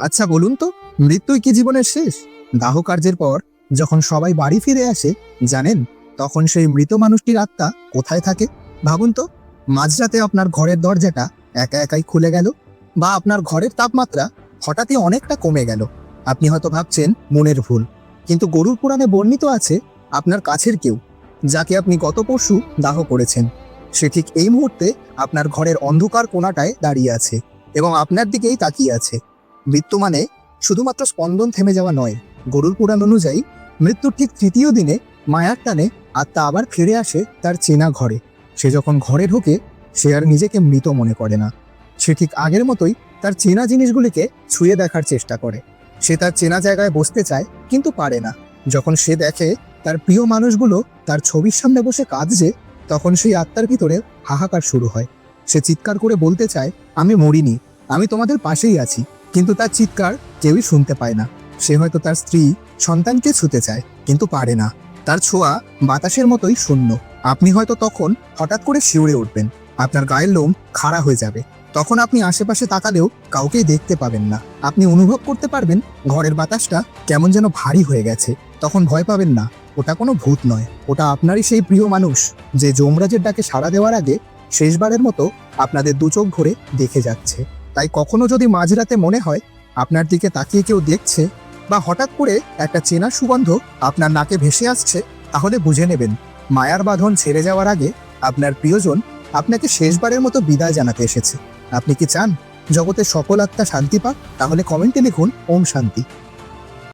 আচ্ছা বলুন তো, মৃত্যুই কি জীবনের শেষ? দাহ কার্যের পর যখন সবাই বাড়ি ফিরে আসে, জানেন, তখন সেই মৃত মানুষটির আত্মা কোথায় থাকে? ভাবুন তো, মাঝরাতে আপনার ঘরের দরজাটা একা একাই খুলে গেল বা আপনার ঘরের তাপমাত্রা হঠাৎই অনেকটা কমে গেল। আপনি হয়তো ভাবছেন, মনের ভুল। কিন্তু গরুর পুরাণে বর্ণিত আছে, আপনার কাছের কেউ, যাকে আপনি গত পরশু দাহ করেছেন। সে ঠিক এই মুহূর্তে আপনার ঘরের অন্ধকার কোণাটায় দাঁড়িয়ে আছে এবং আপনার দিকেই তাকিয়ে আছে। মৃত্যু মানে শুধুমাত্র স্পন্দন থেমে যাওয়া নয়। গরুর পুরাণ অনুযায়ী মৃত্যুর ঠিক তৃতীয় দিনে মায়ার টানে আত্মা আবার ফিরে আসে তার চেনা ঘরে। সে যখন ঘরে ঢোকে, সে আর নিজেকে মৃত মনে করে না। সে ঠিক আগের মতোই তার চেনা জিনিসগুলিকে ছুঁয়ে দেখার চেষ্টা করে। সে তার চেনা জায়গায় বসতে চায়, কিন্তু পারে না। যখন সে দেখে তার প্রিয় মানুষগুলো তার ছবির সামনে বসে কাঁদছে, তখন সেই আত্মার ভিতরে হাহাকার শুরু হয়। সে চিৎকার করে বলতে চায়, আমি মরিনি, আমি তোমাদের পাশেই আছি। কিন্তু তার চিৎকার কেউই শুনতে পায় না। সে হয়তো তার স্ত্রী সন্তানকে ছুতে চায়, কিন্তু পারে না। তার ছোঁয়া বাতাসের মতোই শূন্য। আপনি হয়তো তখন হঠাৎ করে শিউরে উঠবেন। আপনার গায়ের লোম খাড়া হয়ে যাবে। তখন আপনি আশেপাশে তাকালেও কাউকেই দেখতে পাবেন না। আপনি অনুভব করতে পারবেন ঘরের বাতাসটা কেমন যেন ভারী হয়ে গেছে। তখন ভয় পাবেন না, ওটা কোনো ভূত নয়। ওটা আপনারই সেই প্রিয় মানুষ, যে যমরাজের ডাকে সাড়া দেওয়ার আগে শেষবারের মতো আপনাদের দু চোখ ভরে দেখে যাচ্ছে। তাই কখনো যদি মাঝরাতে মনে হয় আপনার দিকে তাকিয়ে কেউ দেখছে বা হঠাৎ করে একটা চেনা সুগন্ধ আপনার নাকে ভেসে আসছে, তাহলে বুঝে নেবেন, মায়ার বাঁধন ছেড়ে যাওয়ার আগে আপনার প্রিয়জন আপনাকে শেষবারের মতো বিদায় জানাতে এসেছে। আপনি কি চান? জগতের সকল আত্মা শান্তি পাক? তাহলে কমেন্টে লিখুন, ওম শান্তি।